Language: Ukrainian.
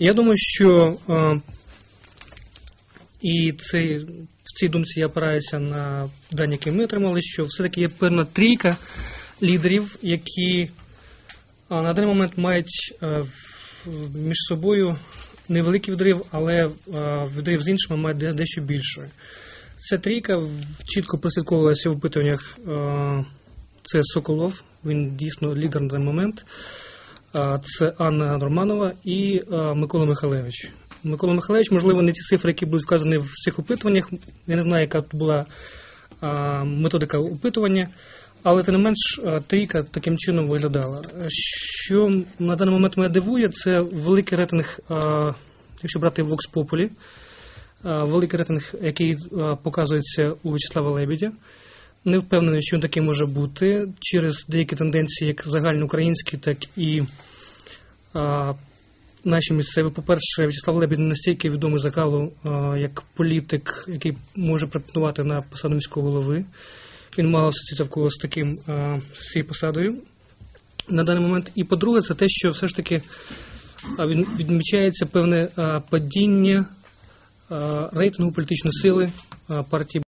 Я думаю, що е, і цей, в цій думці я опираюся на дані, які ми отримали, що все-таки є певна трійка лідерів, які е, на даний момент мають е, між собою невеликий відрив, але відрив з іншими має дещо більше. Ця трійка чітко прослідковувалася в опитуваннях. Це Соколов, він дійсно лідер на даний момент. Це Анна Норманова і Микола Михайлевич. Микола Михайлович, можливо, не ті цифри, які будуть вказані в цих опитуваннях. Я не знаю, яка була методика опитування, але тим не менш трійка таким чином виглядала. Що на даний момент мене дивує, це великий рейтинг, якщо брати Vox Populi, великий рейтинг, який показується у Вячеслава Лебедя. Не впевнений, що він такий може бути через деякі тенденції, як загальноукраїнські, так і а, наші місцеві. По-перше, В'ячеслав Лебідь не настільки відомий закалу, а, як політик, який може претендувати на посаду міського голови. Він мав асоціацію з таким а, з цією посадою на даний момент. І по-друге, це те, що все ж таки він відмічається певне падіння рейтингу політичної сили партії.